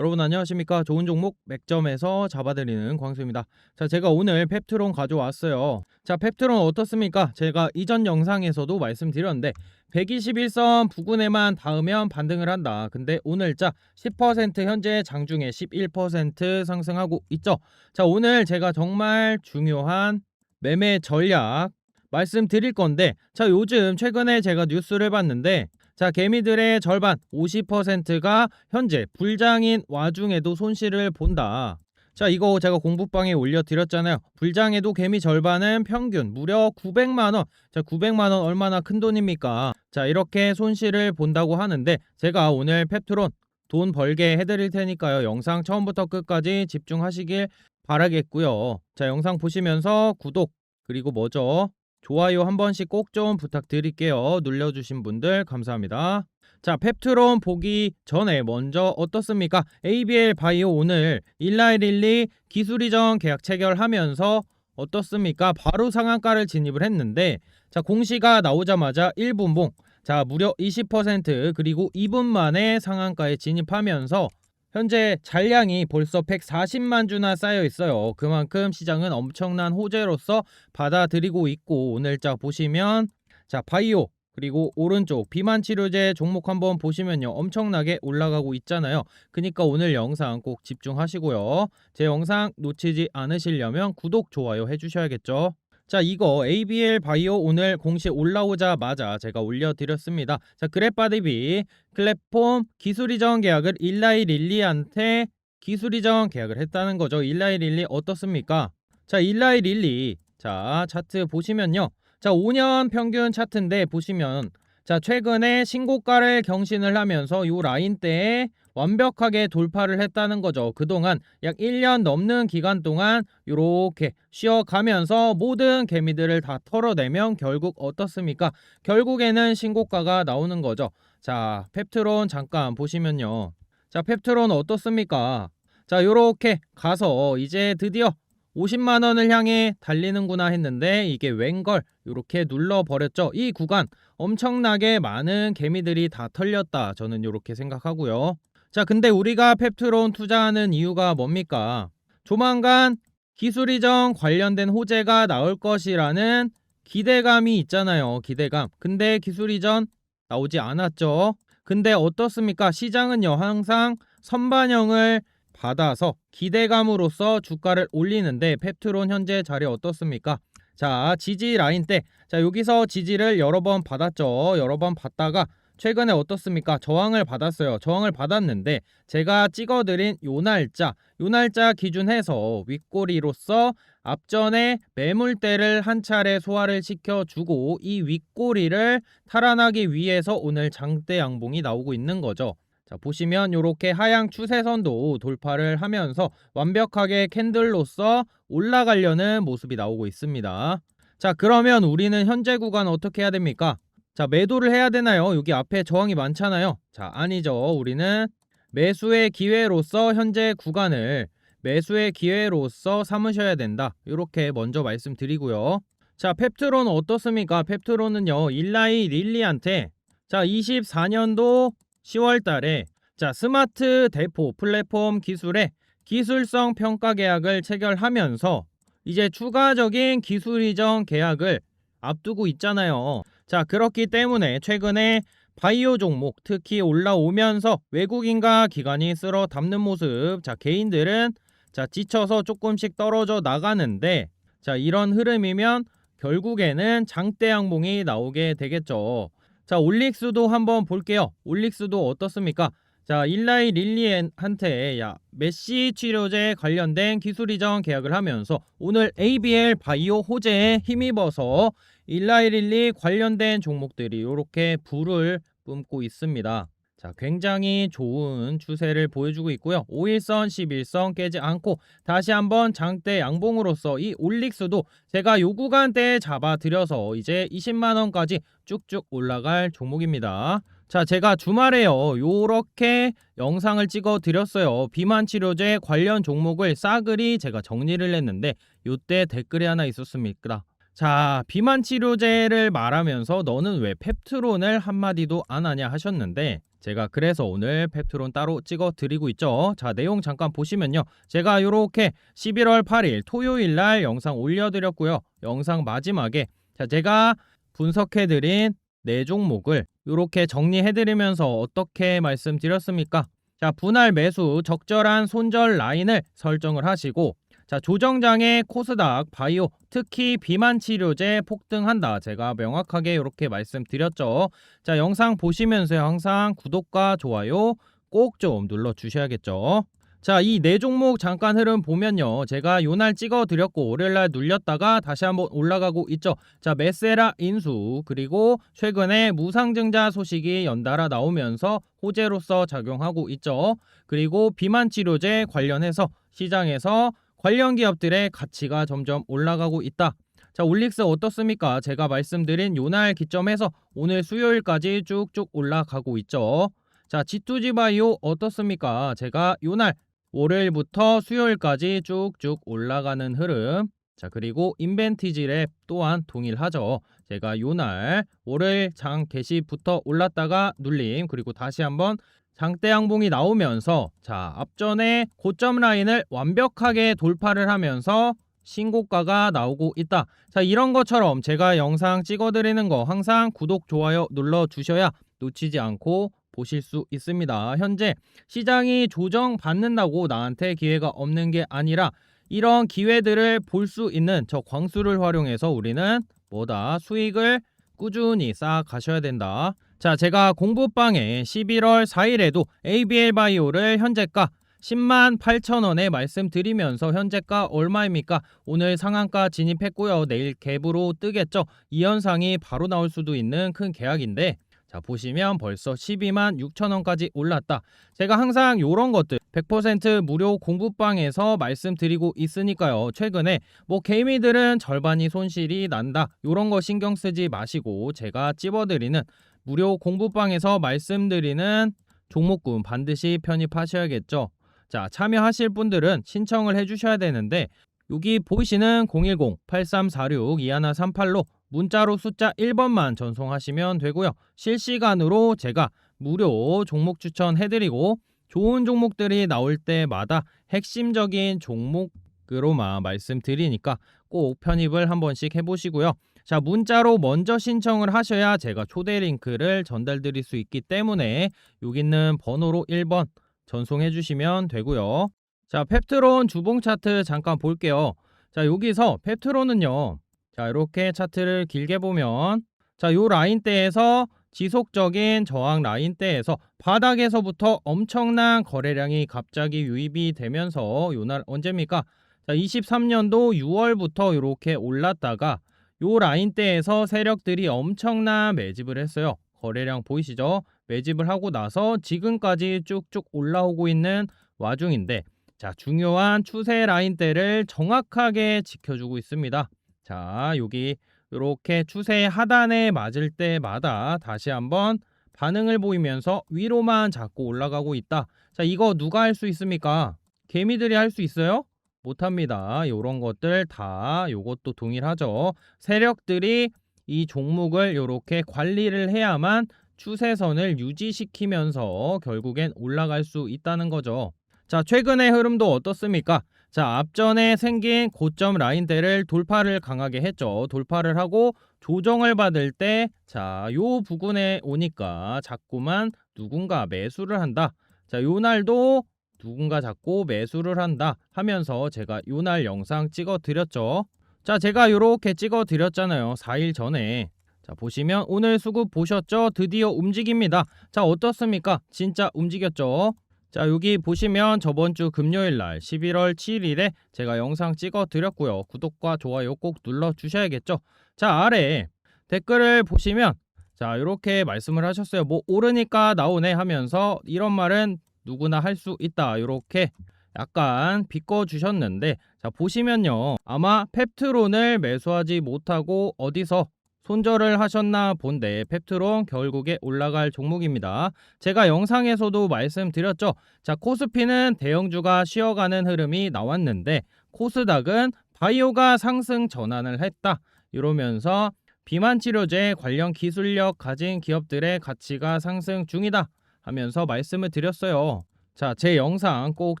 여러분 안녕하십니까? 좋은 종목 맥점에서 잡아드리는 광수입니다. 자 제가 오늘 펩트론 가져왔어요. 자 펩트론 어떻습니까? 제가 이전 영상에서도 말씀드렸는데 121선 부근에만 닿으면 반등을 한다. 근데 오늘자 10% 현재 장중에 11% 상승하고 있죠. 자 오늘 제가 정말 중요한 매매 전략 말씀드릴 건데 자 요즘 최근에 제가 뉴스를 봤는데 자, 개미들의 절반 50%가 현재 불장인 와중에도 손실을 본다. 자, 이거 제가 공부방에 올려드렸잖아요. 불장에도 개미 절반은 평균 무려 900만원. 자, 900만원 얼마나 큰 돈입니까? 자, 이렇게 손실을 본다고 하는데 제가 오늘 펩트론 돈 벌게 해드릴 테니까요. 영상 처음부터 끝까지 집중하시길 바라겠고요. 자, 영상 보시면서 구독 그리고 뭐죠? 좋아요 한 번씩 꼭 좀 부탁드릴게요. 눌러주신 분들 감사합니다. 자, 펩트론 보기 전에 먼저 어떻습니까? ABL 바이오 오늘 1라일릴리 기술 이전 계약 체결하면서 어떻습니까? 바로 상한가를 진입을 했는데 자, 공시가 나오자마자 1분봉 자, 무려 20% 그리고 2분 만에 상한가에 진입하면서 현재 잔량이 벌써 140만 주나 쌓여 있어요. 그만큼 시장은 엄청난 호재로서 받아들이고 있고 오늘자 보시면 자 바이오 그리고 오른쪽 비만 치료제 종목 한번 보시면요. 엄청나게 올라가고 있잖아요. 그니까 오늘 영상 꼭 집중하시고요. 제 영상 놓치지 않으시려면 구독 좋아요 해주셔야겠죠 자 이거 ABL 바이오 오늘 공시 올라오자마자 제가 올려드렸습니다. 자 그래파디비 플랫폼 기술 이전 계약을 일라이 릴리한테 기술 이전 계약을 했다는 거죠. 일라이 릴리 어떻습니까? 자 일라이 릴리 자 차트 보시면요. 자 5년 평균 차트인데 보시면 자 최근에 신고가를 경신을 하면서 요 라인대에 완벽하게 돌파를 했다는 거죠. 그동안 약 1년 넘는 기간 동안 이렇게 쉬어가면서 모든 개미들을 다 털어내면 결국 어떻습니까? 결국에는 신고가가 나오는 거죠. 자, 펩트론 잠깐 보시면요. 자, 펩트론 어떻습니까? 자, 요렇게 가서 이제 드디어 50만 원을 향해 달리는구나 했는데 이게 웬걸 이렇게 눌러 버렸죠. 이 구간 엄청나게 많은 개미들이 다 털렸다. 저는 이렇게 생각하고요. 자, 근데 우리가 펩트론 투자하는 이유가 뭡니까? 조만간 기술 이전 관련된 호재가 나올 것이라는 기대감이 있잖아요. 기대감. 근데 기술 이전 나오지 않았죠. 근데 어떻습니까? 시장은요, 항상 선반영을 받아서 기대감으로써 주가를 올리는데 펩트론 현재 자리 어떻습니까? 자, 지지 라인 때. 자, 여기서 지지를 여러 번 받았죠. 여러 번 받다가 최근에 어떻습니까? 저항을 받았어요. 저항을 받았는데 제가 찍어드린 요 날짜, 요 날짜 기준해서 윗꼬리로서 앞전에 매물대를 한 차례 소화를 시켜주고 이 윗꼬리를 탈환하기 위해서 오늘 장대 양봉이 나오고 있는 거죠. 자 보시면 이렇게 하향 추세선도 돌파를 하면서 완벽하게 캔들로서 올라가려는 모습이 나오고 있습니다. 자 그러면 우리는 현재 구간 어떻게 해야 됩니까? 자, 매도를 해야 되나요? 여기 앞에 저항이 많잖아요. 자, 아니죠. 우리는 매수의 기회로서 현재 구간을 매수의 기회로서 삼으셔야 된다. 이렇게 먼저 말씀드리고요. 자, 펩트론 어떻습니까? 펩트론은요, 일라이 릴리한테 자, 24년도 10월 달에 자, 스마트 대포 플랫폼 기술의 기술성 평가 계약을 체결하면서 이제 추가적인 기술 이전 계약을 앞두고 있잖아요. 자, 그렇기 때문에 최근에 바이오 종목 특히 올라오면서 외국인과 기관이 쓸어 담는 모습. 자, 개인들은 자, 지쳐서 조금씩 떨어져 나가는데 자, 이런 흐름이면 결국에는 장대 양봉이 나오게 되겠죠. 자, 올릭스도 한번 볼게요. 올릭스도 어떻습니까? 자, 일라이 릴리한테 야 메시 치료제 관련된 기술 이전 계약을 하면서 오늘 ABL 바이오 호재에 힘입어서 일라이릴리 관련된 종목들이 이렇게 불을 뿜고 있습니다. 자, 굉장히 좋은 추세를 보여주고 있고요. 5일선, 11선 깨지 않고 다시 한번 장대 양봉으로서 이 올릭스도 제가 요 구간대에 잡아드려서 이제 20만 원까지 쭉쭉 올라갈 종목입니다. 자, 제가 주말에요. 요렇게 영상을 찍어 드렸어요. 비만 치료제 관련 종목을 싸그리 제가 정리를 했는데 요때 댓글이 하나 있었습니까? 자, 비만 치료제를 말하면서 너는 왜 펩트론을 한마디도 안 하냐 하셨는데 제가 그래서 오늘 펩트론 따로 찍어 드리고 있죠. 자, 내용 잠깐 보시면요. 제가 요렇게 11월 8일 토요일 날 영상 올려 드렸고요. 영상 마지막에 자, 제가 분석해 드린 네 종목을 요렇게 정리해 드리면서 어떻게 말씀드렸습니까? 자, 분할 매수 적절한 손절 라인을 설정을 하시고 자, 조정장의 코스닥, 바이오, 특히 비만 치료제 폭등한다. 제가 명확하게 이렇게 말씀드렸죠. 자, 영상 보시면서 항상 구독과 좋아요 꼭 좀 눌러 주셔야겠죠. 자, 이 네 종목 잠깐 흐름 보면요. 제가 요날 찍어 드렸고 월요일날 눌렸다가 다시 한번 올라가고 있죠. 자, 메세라 인수 그리고 최근에 무상증자 소식이 연달아 나오면서 호재로서 작용하고 있죠. 그리고 비만 치료제 관련해서 시장에서 관련 기업들의 가치가 점점 올라가고 있다. 자, 올릭스 어떻습니까? 제가 말씀드린 요날 기점에서 오늘 수요일까지 쭉쭉 올라가고 있죠. 자, G2G 바이오 어떻습니까? 제가 요날 월요일부터 수요일까지 쭉쭉 올라가는 흐름. 자, 그리고 인벤티지 랩 또한 동일하죠. 제가 요날 월요일 장 개시부터 올랐다가 눌림 그리고 다시 한번 장대 양봉이 나오면서 자 앞전에 고점 라인을 완벽하게 돌파를 하면서 신고가가 나오고 있다. 자 이런 것처럼 제가 영상 찍어드리는 거 항상 구독 좋아요 눌러 주셔야 놓치지 않고 보실 수 있습니다. 현재 시장이 조정 받는다고 나한테 기회가 없는 게 아니라 이런 기회들을 볼 수 있는 저 광수를 활용해서 우리는 뭐다 수익을 꾸준히 쌓아 가셔야 된다. 자, 제가 공부방에 11월 4일에도 ABL 바이오를 현재가 10만 8천 원에 말씀드리면서 현재가 얼마입니까? 오늘 상한가 진입했고요. 내일 갭으로 뜨겠죠. 이 현상이 바로 나올 수도 있는 큰 계약인데 자 보시면 벌써 12만 6천 원까지 올랐다. 제가 항상 이런 것들 100% 무료 공부방에서 말씀드리고 있으니까요. 최근에 뭐 개미들은 절반이 손실이 난다. 이런 거 신경 쓰지 마시고 제가 찝어드리는 무료 공부방에서 말씀드리는 종목군 반드시 편입하셔야겠죠. 자, 참여하실 분들은 신청을 해주셔야 되는데 여기 보이시는 010-8346-2138로 문자로 숫자 1번만 전송하시면 되고요. 실시간으로 제가 무료 종목 추천해드리고 좋은 종목들이 나올 때마다 핵심적인 종목으로만 말씀드리니까 꼭 편입을 한 번씩 해보시고요. 자, 문자로 먼저 신청을 하셔야 제가 초대 링크를 전달 드릴 수 있기 때문에 여기 있는 번호로 1번 전송해 주시면 되고요. 자, 펩트론 주봉 차트 잠깐 볼게요. 자, 여기서 펩트론은요. 자, 이렇게 차트를 길게 보면 자, 요 라인대에서 지속적인 저항 라인대에서 바닥에서부터 엄청난 거래량이 갑자기 유입이 되면서 요날 언제입니까? 자, 23년도 6월부터 이렇게 올랐다가 요 라인대에서 세력들이 엄청난 매집을 했어요. 거래량 보이시죠? 매집을 하고 나서 지금까지 쭉쭉 올라오고 있는 와중인데 자 중요한 추세 라인대를 정확하게 지켜주고 있습니다. 자 여기 이렇게 추세 하단에 맞을 때마다 다시 한번 반응을 보이면서 위로만 자꾸 올라가고 있다. 자 이거 누가 할 수 있습니까? 개미들이 할 수 있어요? 못합니다. 이런 것들 다 요것도 동일하죠. 세력들이 이 종목을 이렇게 관리를 해야만 추세선을 유지시키면서 결국엔 올라갈 수 있다는 거죠. 자, 최근의 흐름도 어떻습니까? 자, 앞전에 생긴 고점 라인대를 돌파를 강하게 했죠. 돌파를 하고 조정을 받을 때, 자, 요 부근에 오니까 자꾸만 누군가 매수를 한다. 자, 요 날도 누군가 자꾸 매수를 한다 하면서 제가 요날 영상 찍어 드렸죠. 자, 제가 이렇게 찍어 드렸잖아요. 4일 전에. 자, 보시면 오늘 수급 보셨죠? 드디어 움직입니다. 자, 어떻습니까? 진짜 움직였죠? 자, 여기 보시면 저번 주 금요일 날 11월 7일에 제가 영상 찍어 드렸고요. 구독과 좋아요 꼭 눌러 주셔야겠죠? 자, 아래 댓글을 보시면 자, 이렇게 말씀을 하셨어요. 뭐 오르니까 나오네 하면서 이런 말은 누구나 할 수 있다. 이렇게 약간 비꿔 주셨는데 자 보시면요 아마 펩트론을 매수하지 못하고 어디서 손절을 하셨나 본데 펩트론 결국에 올라갈 종목입니다. 제가 영상에서도 말씀드렸죠. 자 코스피는 대형주가 쉬어가는 흐름이 나왔는데 코스닥은 바이오가 상승 전환을 했다. 이러면서 비만 치료제 관련 기술력 가진 기업들의 가치가 상승 중이다. 하면서 말씀을 드렸어요. 자, 제 영상 꼭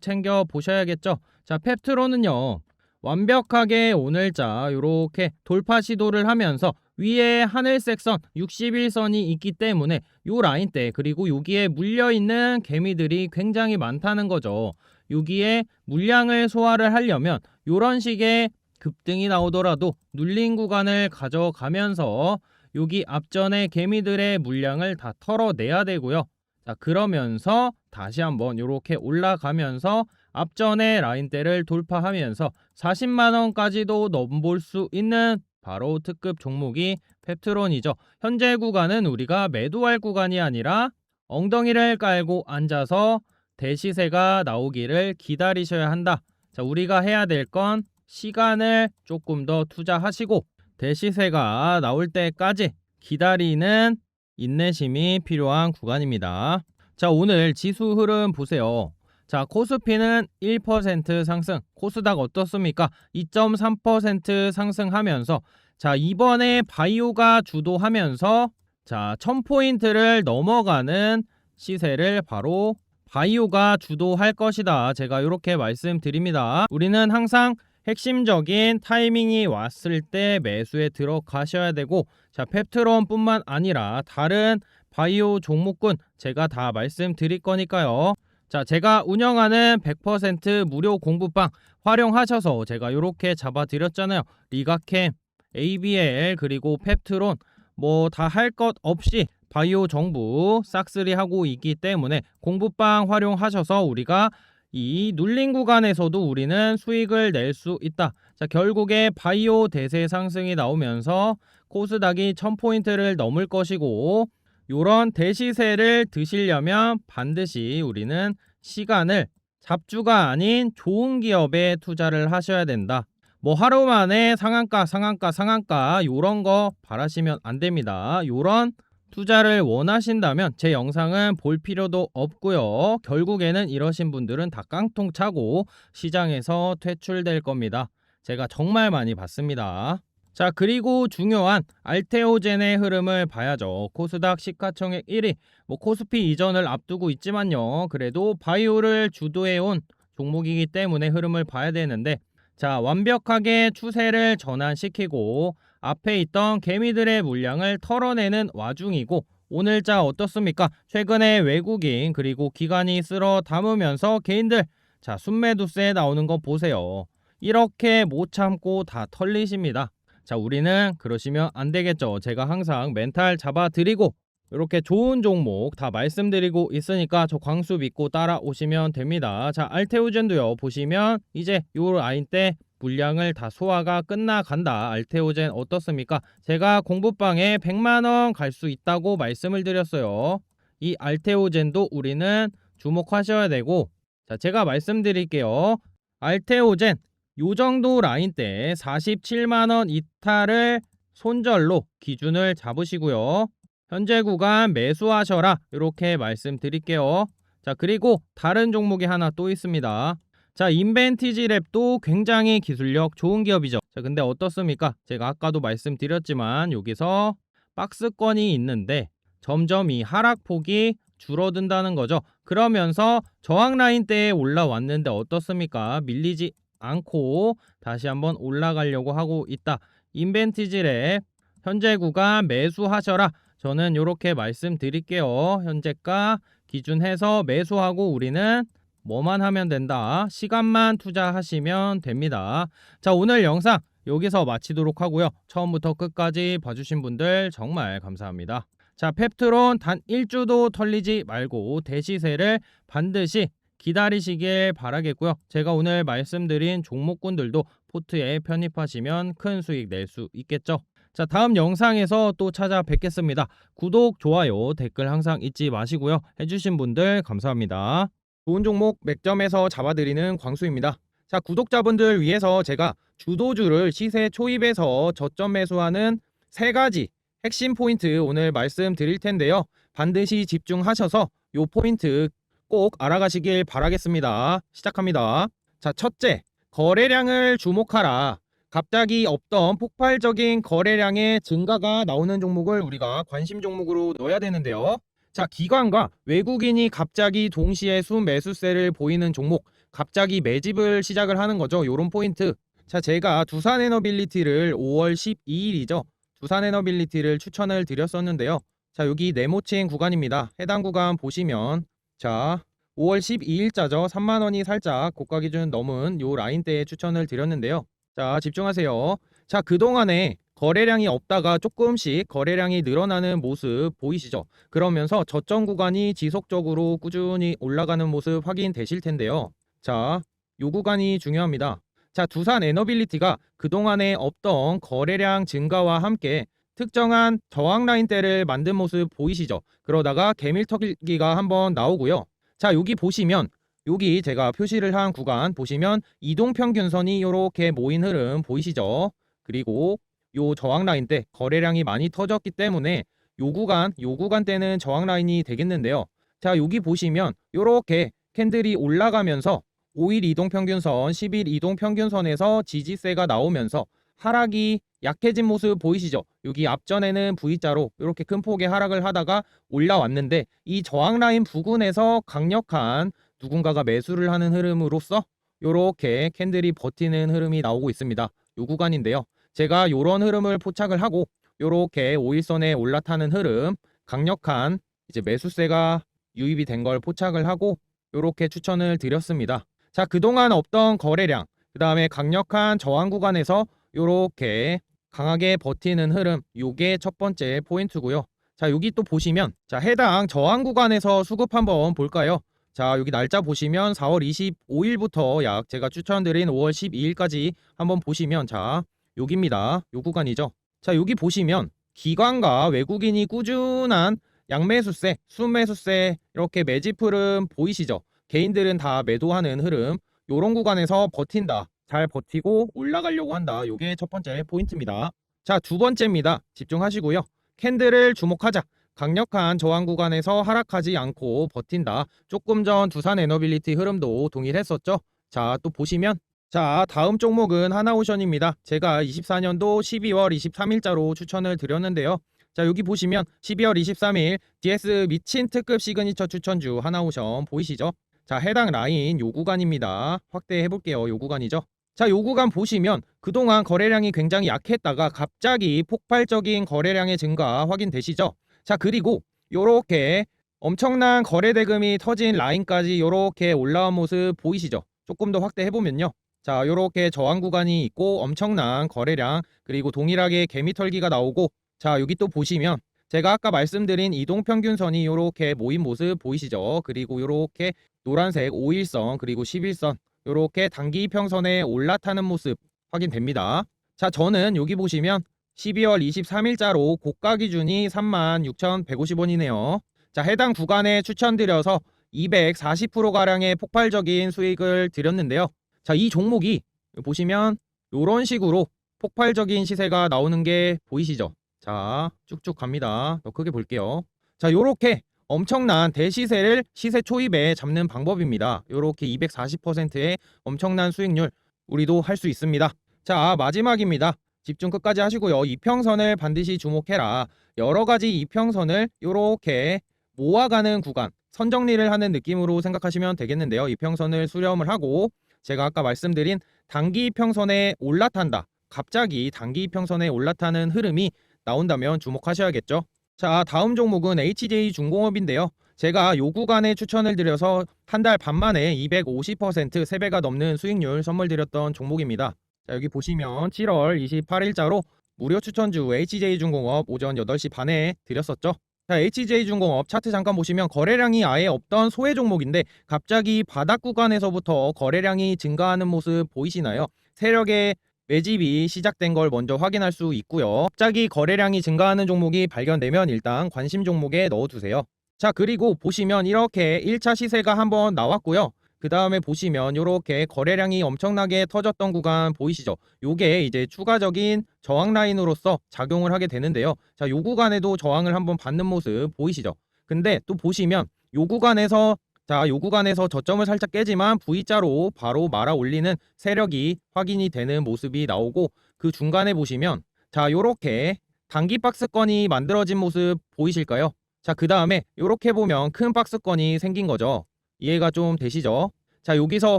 챙겨 보셔야겠죠? 자, 펩트론은요. 완벽하게 오늘자 이렇게 돌파 시도를 하면서 위에 하늘색 선 61선이 있기 때문에 요 라인대 그리고 여기에 물려 있는 개미들이 굉장히 많다는 거죠. 여기에 물량을 소화를 하려면 요런 식의 급등이 나오더라도 눌린 구간을 가져가면서 여기 앞전에 개미들의 물량을 다 털어내야 되고요. 자, 그러면서 다시 한번 이렇게 올라가면서 앞전의 라인대를 돌파하면서 40만 원까지도 넘볼 수 있는 바로 특급 종목이 펩트론이죠. 현재 구간은 우리가 매도할 구간이 아니라 엉덩이를 깔고 앉아서 대시세가 나오기를 기다리셔야 한다. 자, 우리가 해야 될 건 시간을 조금 더 투자하시고 대시세가 나올 때까지 기다리는 인내심이 필요한 구간입니다. 자, 오늘 지수 흐름 보세요. 자, 코스피는 1% 상승, 코스닥 어떻습니까? 2.3% 상승하면서 자, 이번에 바이오가 주도하면서 자, 1000포인트를 넘어가는 시세를 바로 바이오가 주도할 것이다. 제가 이렇게 말씀드립니다. 우리는 항상 핵심적인 타이밍이 왔을 때 매수에 들어가셔야 되고 자, 펩트론뿐만 아니라 다른 바이오 종목군 제가 다 말씀드릴 거니까요. 자, 제가 운영하는 100% 무료 공부방 활용하셔서 제가 이렇게 잡아드렸잖아요. 리가캠, ABL 그리고 펩트론 뭐 다 할 것 없이 바이오 정부 싹쓸이 하고 있기 때문에 공부방 활용하셔서 우리가 이 눌린 구간에서도 우리는 수익을 낼 수 있다. 자, 결국에 바이오 대세 상승이 나오면서 코스닥이 1000포인트를 넘을 것이고 요런 대시세를 드시려면 반드시 우리는 시간을 잡주가 아닌 좋은 기업에 투자를 하셔야 된다. 뭐 하루 만에 상한가, 상한가, 상한가 요런 거 바라시면 안 됩니다. 요런 투자를 원하신다면 제 영상은 볼 필요도 없고요. 결국에는 이러신 분들은 다 깡통 차고 시장에서 퇴출될 겁니다. 제가 정말 많이 봤습니다. 자, 그리고 중요한 알테오젠의 흐름을 봐야죠. 코스닥 시가총액 1위, 뭐 코스피 이전을 앞두고 있지만요. 그래도 바이오를 주도해온 종목이기 때문에 흐름을 봐야 되는데 자, 완벽하게 추세를 전환시키고 앞에 있던 개미들의 물량을 털어내는 와중이고 오늘자 어떻습니까? 최근에 외국인 그리고 기관이 쓸어 담으면서 개인들 자 순매도세 나오는 거 보세요. 이렇게 못 참고 다 털리십니다. 자 우리는 그러시면 안 되겠죠. 제가 항상 멘탈 잡아드리고 이렇게 좋은 종목 다 말씀드리고 있으니까 저 광수 믿고 따라오시면 됩니다. 자 알테오젠도요 보시면 이제 요 라인 때 물량을 다 소화가 끝나간다. 알테오젠 어떻습니까? 제가 공부방에 100만원 갈 수 있다고 말씀을 드렸어요. 이 알테오젠도 우리는 주목하셔야 되고 자 제가 말씀드릴게요. 알테오젠 요 정도 라인 때 47만원 이탈을 손절로 기준을 잡으시고요. 현재 구간 매수하셔라 이렇게 말씀드릴게요. 자 그리고 다른 종목이 하나 또 있습니다. 자 인벤티지 랩도 굉장히 기술력 좋은 기업이죠. 자 근데 어떻습니까? 제가 아까도 말씀드렸지만 여기서 박스권이 있는데 점점 이 하락폭이 줄어든다는 거죠. 그러면서 저항 라인 때에 올라왔는데 어떻습니까? 밀리지 않고 다시 한번 올라가려고 하고 있다. 인벤티지 랩 현재 구간 매수하셔라. 저는 이렇게 말씀드릴게요. 현재가 기준해서 매수하고 우리는 뭐만 하면 된다. 시간만 투자하시면 됩니다. 자, 오늘 영상 여기서 마치도록 하고요. 처음부터 끝까지 봐주신 분들 정말 감사합니다. 자, 펩트론 단 1주도 털리지 말고 대시세를 반드시 기다리시길 바라겠고요. 제가 오늘 말씀드린 종목군들도 포트에 편입하시면 큰 수익 낼 수 있겠죠. 자, 다음 영상에서 또 찾아뵙겠습니다. 구독, 좋아요, 댓글 항상 잊지 마시고요. 해주신 분들 감사합니다. 좋은 종목 맥점에서 잡아드리는 광수입니다. 자, 구독자분들 위해서 제가 주도주를 시세 초입에서 저점 매수하는 세 가지 핵심 포인트 오늘 말씀드릴 텐데요. 반드시 집중하셔서 요 포인트 꼭 알아가시길 바라겠습니다. 시작합니다. 자, 첫째, 거래량을 주목하라. 갑자기 없던 폭발적인 거래량의 증가가 나오는 종목을 우리가 관심 종목으로 넣어야 되는데요. 자, 기관과 외국인이 갑자기 동시에 순매수세를 보이는 종목, 갑자기 매집을 시작을 하는 거죠. 요런 포인트. 자, 제가 두산 에너빌리티를 5월 12일이죠. 두산 에너빌리티를 추천을 드렸었는데요. 자, 여기 네모친 구간입니다. 해당 구간 보시면 자, 5월 12일자죠. 3만 원이 살짝 고가 기준 넘은 요 라인대에 추천을 드렸는데요. 자, 집중하세요. 자, 그동안에 거래량이 없다가 조금씩 거래량이 늘어나는 모습 보이시죠? 그러면서 저점 구간이 지속적으로 꾸준히 올라가는 모습 확인되실 텐데요. 자, 요 구간이 중요합니다. 자, 두산 에너빌리티가 그동안에 없던 거래량 증가와 함께 특정한 저항 라인대를 만든 모습 보이시죠? 그러다가 개밀터기가 한번 나오고요. 자, 여기 보시면 여기 제가 표시를 한 구간 보시면 이동평균선이 이렇게 모인 흐름 보이시죠? 그리고 요 저항 라인 때 거래량이 많이 터졌기 때문에 요 구간, 요 구간 때는 저항 라인이 되겠는데요. 자, 여기 보시면 요렇게 캔들이 올라가면서 5일 이동평균선, 10일 이동평균선에서 지지세가 나오면서 하락이 약해진 모습 보이시죠? 여기 앞전에는 V자로 이렇게 큰 폭의 하락을 하다가 올라왔는데 이 저항 라인 부근에서 강력한 누군가가 매수를 하는 흐름으로써 이렇게 캔들이 버티는 흐름이 나오고 있습니다. 요 구간인데요. 제가 이런 흐름을 포착을 하고 이렇게 5일선에 올라타는 흐름, 강력한 이제 매수세가 유입이 된 걸 포착을 하고 이렇게 추천을 드렸습니다. 자, 그동안 없던 거래량, 그 다음에 강력한 저항 구간에서 이렇게 강하게 버티는 흐름, 요게 첫 번째 포인트고요. 자, 여기 또 보시면 자, 해당 저항 구간에서 수급 한번 볼까요? 자, 여기 날짜 보시면 4월 25일부터 약 제가 추천드린 5월 12일까지 한번 보시면 자, 여기입니다. 요 구간이죠. 자, 여기 보시면 기관과 외국인이 꾸준한 양매수세, 순매수세 이렇게 매집 흐름 보이시죠? 개인들은 다 매도하는 흐름. 요런 구간에서 버틴다. 잘 버티고 올라가려고 한다. 요게 첫 번째 포인트입니다. 자, 두 번째입니다. 집중하시고요. 캔들을 주목하자. 강력한 저항 구간에서 하락하지 않고 버틴다. 조금 전 두산 에너빌리티 흐름도 동일했었죠. 자, 또 보시면 자, 다음 종목은 하나오션입니다. 제가 24년도 12월 23일자로 추천을 드렸는데요. 자, 여기 보시면 12월 23일 DS 미친 특급 시그니처 추천주 하나오션 보이시죠? 자, 해당 라인 요 구간입니다. 확대해 볼게요. 요 구간이죠. 자, 요 구간 보시면 그동안 거래량이 굉장히 약했다가 갑자기 폭발적인 거래량의 증가 확인되시죠? 자, 그리고 요렇게 엄청난 거래 대금이 터진 라인까지 요렇게 올라온 모습 보이시죠? 조금 더 확대해 보면요. 자, 요렇게 저항 구간이 있고 엄청난 거래량 그리고 동일하게 개미 털기가 나오고 자, 여기 또 보시면 제가 아까 말씀드린 이동 평균선이 요렇게 모인 모습 보이시죠? 그리고 요렇게 노란색 5일선 그리고 11선 요렇게 단기 평선에 올라타는 모습 확인됩니다. 자, 저는 여기 보시면 12월 23일자로 고가 기준이 36,150원이네요. 자, 해당 구간에 추천드려서 240%가량의 폭발적인 수익을 드렸는데요. 자, 이 종목이 보시면 이런 식으로 폭발적인 시세가 나오는 게 보이시죠? 자, 쭉쭉 갑니다. 더 크게 볼게요. 자, 요렇게 엄청난 대시세를 시세 초입에 잡는 방법입니다. 요렇게 240%의 엄청난 수익률 우리도 할 수 있습니다. 자, 마지막입니다. 집중 끝까지 하시고요. 이평선을 반드시 주목해라. 여러 가지 이평선을 요렇게 모아가는 구간, 선정리를 하는 느낌으로 생각하시면 되겠는데요. 이평선을 수렴을 하고 제가 아까 말씀드린 단기 이평선에 올라탄다. 갑자기 단기 이평선에 올라타는 흐름이 나온다면 주목하셔야겠죠. 자, 다음 종목은 HJ 중공업인데요. 제가 요 구간에 추천을 드려서 한 달 반 만에 250% 3배가 넘는 수익률 선물 드렸던 종목입니다. 자, 여기 보시면 7월 28일자로 무료 추천주 HJ중공업 오전 8시 반에 드렸었죠. 자, HJ중공업 차트 잠깐 보시면 거래량이 아예 없던 소외 종목인데 갑자기 바닥 구간에서부터 거래량이 증가하는 모습 보이시나요? 세력의 매집이 시작된 걸 먼저 확인할 수 있고요. 갑자기 거래량이 증가하는 종목이 발견되면 일단 관심 종목에 넣어두세요. 자, 그리고 보시면 이렇게 1차 시세가 한번 나왔고요. 그 다음에 보시면 이렇게 거래량이 엄청나게 터졌던 구간 보이시죠? 요게 이제 추가적인 저항 라인으로서 작용을 하게 되는데요. 자, 요 구간에도 저항을 한번 받는 모습 보이시죠? 근데 또 보시면 요 구간에서 자, 요 구간에서 저점을 살짝 깨지만 V자로 바로 말아 올리는 세력이 확인이 되는 모습이 나오고 그 중간에 보시면 자, 요렇게 단기 박스권이 만들어진 모습 보이실까요? 자, 그 다음에 이렇게 보면 큰 박스권이 생긴 거죠. 이해가 좀 되시죠? 자, 여기서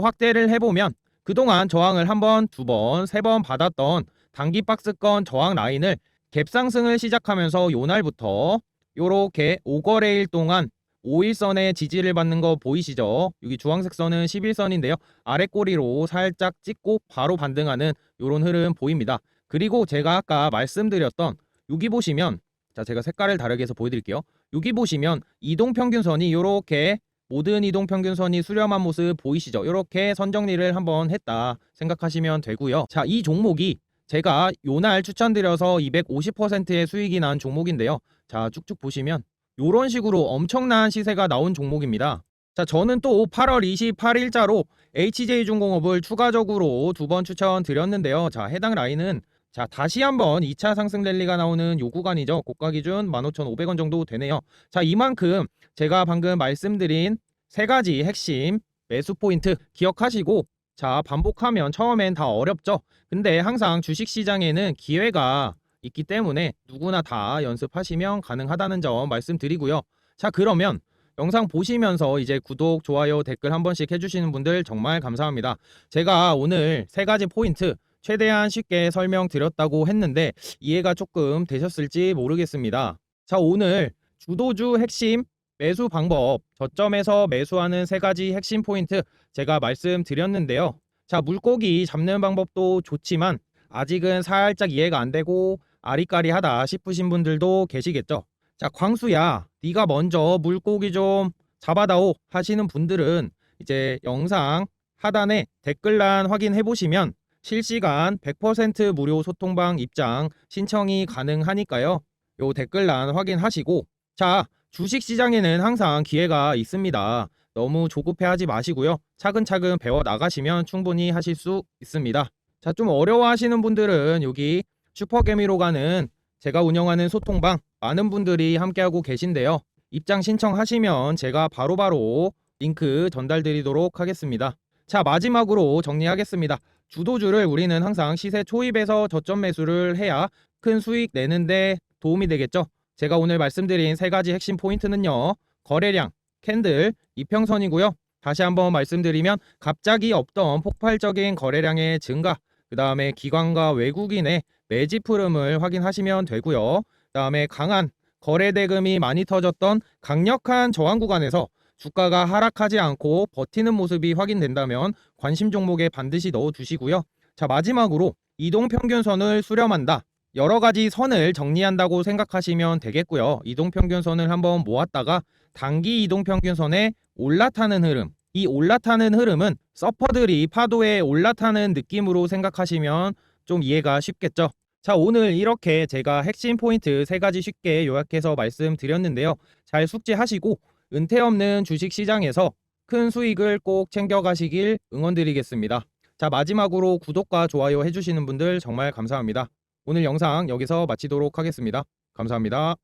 확대를 해보면 그동안 저항을 한 번, 두 번, 세 번 받았던 단기 박스권 저항 라인을 갭 상승을 시작하면서 요날부터 요렇게 5거래일 동안 5일선의 지지를 받는 거 보이시죠? 여기 주황색 선은 11선인데요. 아래 꼬리로 살짝 찍고 바로 반등하는 요런 흐름 보입니다. 그리고 제가 아까 말씀드렸던 여기 보시면 자 제가 색깔을 다르게 해서 보여드릴게요. 여기 보시면 이동 평균선이 요렇게 모든 이동 평균선이 수렴한 모습 보이시죠? 이렇게 선 정리를 한번 했다 생각하시면 되고요. 자, 이 종목이 제가 요날 추천드려서 250%의 수익이 난 종목인데요. 자, 쭉쭉 보시면 요런 식으로 엄청난 시세가 나온 종목입니다. 자, 저는 또 8월 28일자로 HJ중공업을 추가적으로 두 번 추천드렸는데요. 자, 해당 라인은 자, 다시 한번 2차 상승 랠리가 나오는 요 구간이죠. 고가 기준 15,500원 정도 되네요. 자, 이만큼 제가 방금 말씀드린 세 가지 핵심 매수 포인트 기억하시고 자, 반복하면 처음엔 다 어렵죠. 근데 항상 주식 시장에는 기회가 있기 때문에 누구나 다 연습하시면 가능하다는 점 말씀드리고요. 자, 그러면 영상 보시면서 이제 구독, 좋아요, 댓글 한 번씩 해주시는 분들 정말 감사합니다. 제가 오늘 세 가지 포인트 최대한 쉽게 설명드렸다고 했는데 이해가 조금 되셨을지 모르겠습니다. 자, 오늘 주도주 핵심 매수 방법, 저점에서 매수하는 세 가지 핵심 포인트 제가 말씀드렸는데요. 자, 물고기 잡는 방법도 좋지만 아직은 살짝 이해가 안 되고 아리까리하다 싶으신 분들도 계시겠죠. 자, 광수야, 네가 먼저 물고기 좀 잡아다오 하시는 분들은 이제 영상 하단에 댓글란 확인해 보시면 실시간 100% 무료 소통방 입장 신청이 가능하니까요. 요 댓글란 확인하시고 자, 주식 시장에는 항상 기회가 있습니다. 너무 조급해하지 마시고요. 차근차근 배워 나가시면 충분히 하실 수 있습니다. 자, 좀 어려워하시는 분들은 여기 슈퍼개미로 가는 제가 운영하는 소통방 많은 분들이 함께하고 계신데요. 입장 신청하시면 제가 바로바로 링크 전달드리도록 하겠습니다. 자, 마지막으로 정리하겠습니다. 주도주를 우리는 항상 시세 초입에서 저점 매수를 해야 큰 수익 내는데 도움이 되겠죠. 제가 오늘 말씀드린 세 가지 핵심 포인트는요. 거래량, 캔들, 이평선이고요. 다시 한번 말씀드리면 갑자기 없던 폭발적인 거래량의 증가, 그 다음에 기관과 외국인의 매집 흐름을 확인하시면 되고요. 그 다음에 강한 거래 대금이 많이 터졌던 강력한 저항 구간에서 주가가 하락하지 않고 버티는 모습이 확인된다면 관심 종목에 반드시 넣어 두시고요. 자, 마지막으로 이동 평균선을 수렴한다. 여러 가지 선을 정리한다고 생각하시면 되겠고요. 이동 평균선을 한번 모았다가 단기 이동 평균선에 올라타는 흐름. 이 올라타는 흐름은 서퍼들이 파도에 올라타는 느낌으로 생각하시면 좀 이해가 쉽겠죠. 자, 오늘 이렇게 제가 핵심 포인트 세 가지 쉽게 요약해서 말씀드렸는데요. 잘 숙지하시고 은퇴 없는 주식 시장에서 큰 수익을 꼭 챙겨가시길 응원드리겠습니다. 자, 마지막으로 구독과 좋아요 해주시는 분들 정말 감사합니다. 오늘 영상 여기서 마치도록 하겠습니다. 감사합니다.